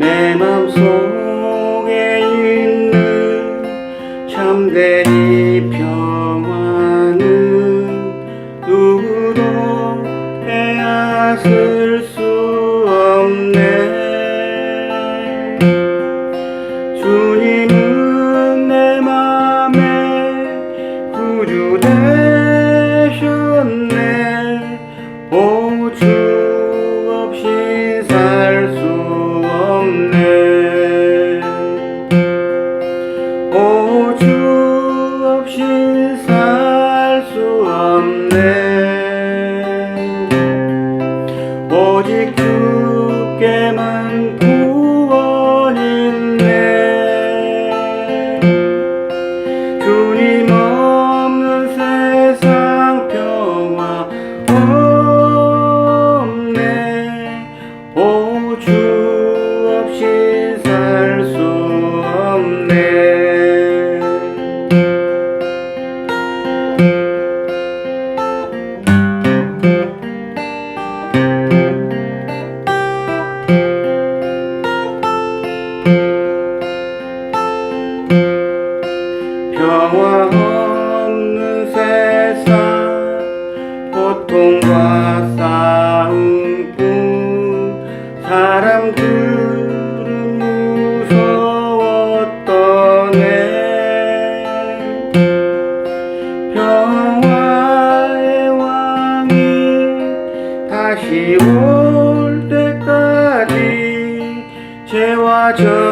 내 맘속 수 없이 살 수 없네. 오직 주 바람 구름 무서웠던 애 평화의 왕이 다시 올 때까지 죄와 저